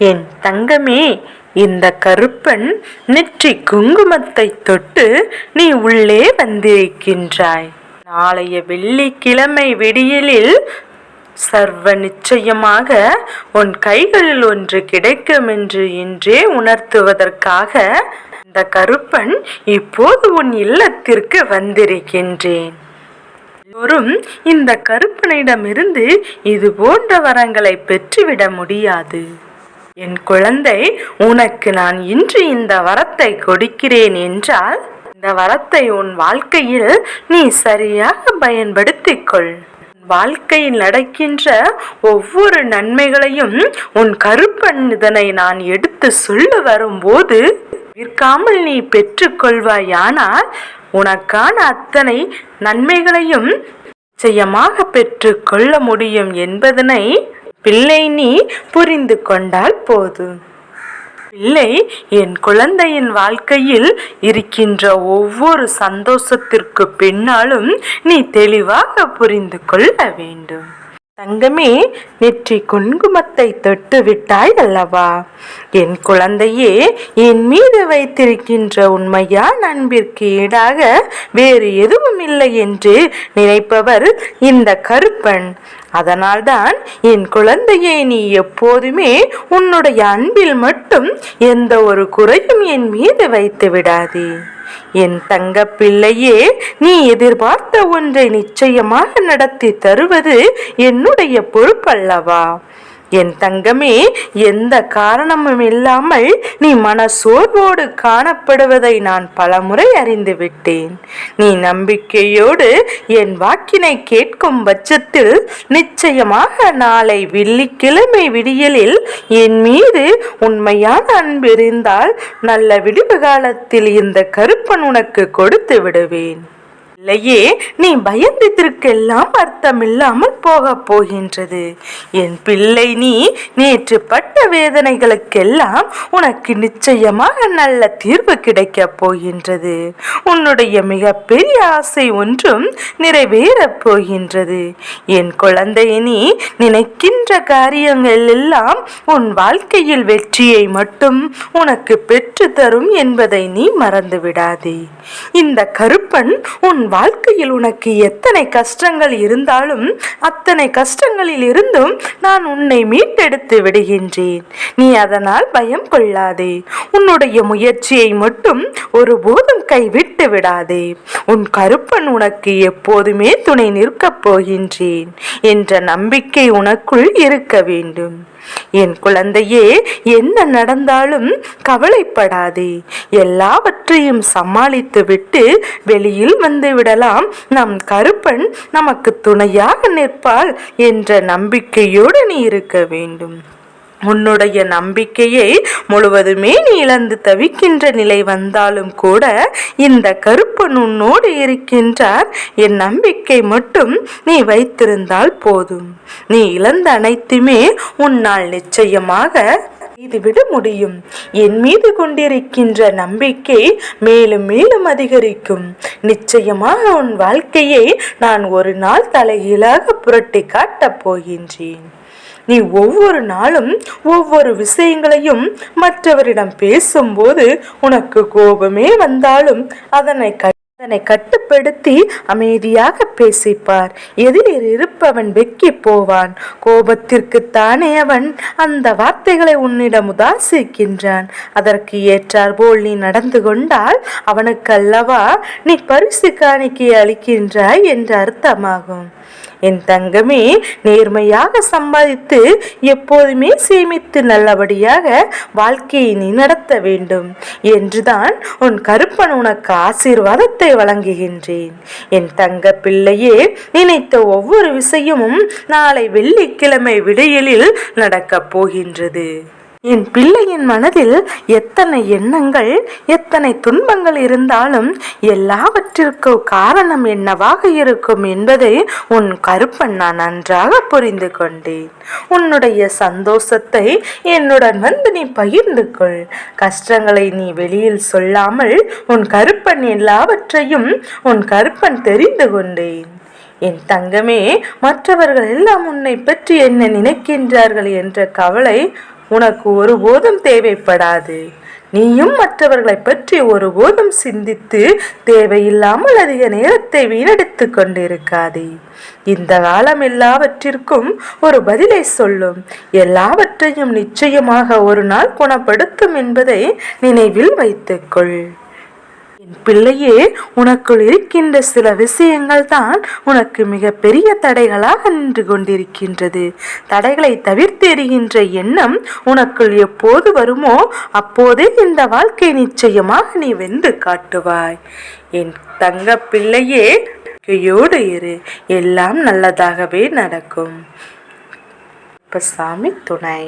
என் தங்கமே இந்த கருப்பன் நெற்றி குங்குமத்தை தொட்டு நீ உள்ளே வந்திருக்கின்றாய். நாளைய வெள்ளிக்கிழமை விடியலில் சர்வ நிச்சயமாக உன் கைகளில் ஒன்று கிடைக்கும் என்று இன்றே உணர்த்துவதற்காக இந்த கருப்பன் இப்போது உன் இல்லத்திற்கு வந்திருக்கின்றேன். எல்லோரும் இந்த கருப்பனிடமிருந்து இது போன்ற வரங்களை பெற்றுவிட முடியாது. என் குழந்தை உனக்கு நான் இன்று இந்த வரத்தை கொடுக்கிறேன் என்றால் இந்த வரத்தை உன் வாழ்க்கையில் நீ சரியாக பயன்படுத்திக் கொள் வாழ்க்கையில் நடக்கின்ற ஒவ்வொரு நன்மைகளையும் உன் கருப்பன் இதனை நான் எடுத்து சொல்ல வரும்போது விற்காமல் நீ பெற்றுக்கொள்வாயானால் உனக்கான அத்தனை நன்மைகளையும் நிச்சயமாக பெற்றுக்கொள்ள முடியும் என்பதனை பிள்ளை நீ புரிந்து கொண்டால் போதும் பிள்ளை என் குழந்தையின் வாழ்க்கையில் இருக்கின்ற ஒவ்வொரு சந்தோஷத்திற்கு பின்னாலும் நீ தெளிவாக புரிந்து கொள்ள வேண்டும். தங்கமே நெற்றி குங்குமத்தை தொட்டு விட்டாய் அல்லவா? என் குழந்தையே என் மீது வைத்திருக்கின்ற உண்மையா அன்பிற்கு ஈடாக வேறு எதுவும் இல்லை என்று நினைப்பவர் இந்த கருப்பன். அதனால்தான் என் குழந்தையை நீ எப்போதுமே உன்னுடைய அன்பில் மட்டும் எந்த ஒரு குறையும் என் மீது வைத்து விடாதே. என் தங்க பிள்ளையே நீ எதிர்பார்த்த ஒன்றை நிச்சயமாக நடத்தி தருவது என்னுடைய பொறுப்பல்லவா? என் தங்கமே எந்த காரணமும் இல்லாமல் நீ மன சோர்வோடு காணப்படுவதை நான் பலமுறை அறிந்து விட்டேன் நீ நம்பிக்கையோடு என் வாக்கினை கேட்கும் பட்சத்தில் நிச்சயமாக நாளை வெள்ளிக்கிழமை விடியலில் என் மீது உண்மையான அன்பு இருந்தால் நல்ல விடுவு காலத்தில் இந்த கருப்பன் உனக்கு கொடுத்து விடுவேன். இல்லையே நீ பயந்ததற்கெல்லாம் அர்த்தமில்லாமல் போகப் போகின்றது. என் பிள்ளை நீ நேற்று பட்ட வேதனைகளுக்கெல்லாம் உனக்கு நிச்சயமாக நல்ல தீர்வு கிடைக்கப் போகின்றது. உன்னுடைய மிகப்பெரிய ஆசை ஒன்றும் நிறைவேறப் போகின்றது. என் குழந்தை நீ நினைக்கின்ற காரியங்கள் எல்லாம் உன் வாழ்க்கையில் வெற்றியை மட்டும் உனக்கு பெற்று தரும் என்பதை நீ மறந்து விடாதே இந்த கருப்பன் உன் வாழ்க்கையில் உனக்கு எத்தனை கஷ்டங்கள் இருந்தாலும் அத்தனை கஷ்டங்களில் இருந்தும் நான் உன்னை மீட்டெடுத்து விடுகின்றேன். நீ அதனால் பயம் கொள்ளாதே. உன்னுடைய முயற்சியை மட்டும் ஒருபோதும் கைவிட்டு விடாதே. உன் கருப்பன் உனக்கு எப்போதுமே துணை நிற்கப் போகின்றேன் என்ற நம்பிக்கை உனக்குள் இருக்க வேண்டும். என் குழந்தையே என்ன நடந்தாலும் கவலைப்படாதே. எல்லாவற்றையும் சமாளித்து விட்டு வெளியில் வந்து விடலாம். நம் கருப்பன் நமக்கு துணையாக நிற்பாள் என்ற நம்பிக்கையோடு நீ இருக்க வேண்டும். உன்னுடைய நம்பிக்கையை முழுவதுமே நீ இழந்து தவிக்கின்ற நிலை வந்தாலும் கூட இந்த கருப்பன் உன்னோடு இருக்கின்றார். என் நம்பிக்கை மட்டும் நீ வைத்திருந்தால் போதும். நீ இழந்த அனைத்துமே உன்னால் நிச்சயமாக செய்துவிட முடியும். என் மீது கொண்டிருக்கின்ற நம்பிக்கை மேலும் மேலும் அதிகரிக்கும். நிச்சயமாக உன் வாழ்க்கையை நான் ஒரு நாள் தலைகீழாக புரட்டி காட்டப் போகின்றேன். நீ ஒவ்வொரு நாளும் ஒவ்வொரு விஷயங்களையும் மற்றவரிடம் பேசும்போது உனக்கு கோபமே வந்தாலும் அதனை அதனை கட்டுப்படுத்தி அமைதியாக பேசிப்பார். எதிரில் இருப்பவன் வெக்கி போவான். கோபத்திற்கு தானே அவன் அந்த வார்த்தைகளை உன்னிடம் உதாசிக்கின்றான். அதற்கு ஏற்றார் போல் நீ நடந்து கொண்டால் அவனுக்கு அல்லவா நீ பரிசு காணிக்கை அளிக்கின்றாய் என்று அர்த்தமாகும். என் தங்கமே நேர்மையாக சம்பாதித்து எப்போதுமே சேமித்து நல்லபடியாக வாழ்க்கையை நீ நடத்த வேண்டும். என்றுதான் உன் கருப்பன் உனக்கு ஆசீர்வாதத்தை வழங்குகின்றேன். என் தங்க பிள்ளையே நினைத்த ஒவ்வொரு விஷயமும் நாளை வெள்ளிக்கிழமை விடையலில் நடக்கப் போகின்றது. என் பிள்ளையின் மனதில் எத்தனை எண்ணங்கள் எத்தனை துன்பங்கள் இருந்தாலும் எல்லாவற்றிற்கும் காரணம் என்னவாக இருக்கும் என்பதை உன் கருப்பன் நான் நன்றாக புரிந்து கொண்டேன். உன்னுடைய சந்தோஷத்தை என்னுடன் வந்து நீ பகிர்ந்து கொள். கஷ்டங்களை நீ வெளியில் சொல்லாமல் உன் கருப்பன் எல்லாவற்றையும் உன் கருப்பன் தெரிந்து கொண்டேன். என் தங்கமே மற்றவர்கள் எல்லாம் உன்னை பற்றி என்ன நினைக்கின்றார்கள் என்ற கவலை உனக்கு ஒருபோதும் தேவைப்படாது. நீயும் மற்றவர்களை பற்றி ஒருபோதும் சிந்தித்து தேவையில்லாமல் அதிக நேரத்தை வீணடித்து கொண்டிருக்காதே. இந்த காலம் எல்லாவற்றிற்கும் ஒரு பதிலை சொல்லும். எல்லாவற்றையும் நிச்சயமாக ஒரு நாள் குணப்படுத்தும் என்பதை நினைவில் வைத்துக்கொள். என் பிள்ளையே உனக்குள் இருக்கின்ற சில விஷயங்கள் தான் உனக்கு மிக பெரிய தடைகளாக நின்று கொண்டிருக்கின்றது. தடைகளை தவிர்த்து எறிகின்ற எண்ணம் உனக்குள் எப்போது வருமோ அப்போதே இந்த வாழ்க்கை நிச்சயமாக நீ வென்று காட்டுவாய். என் தங்க பிள்ளையே கையோடு இரு. எல்லாம் நல்லதாகவே நடக்கும். இப்போ சாமி துணை.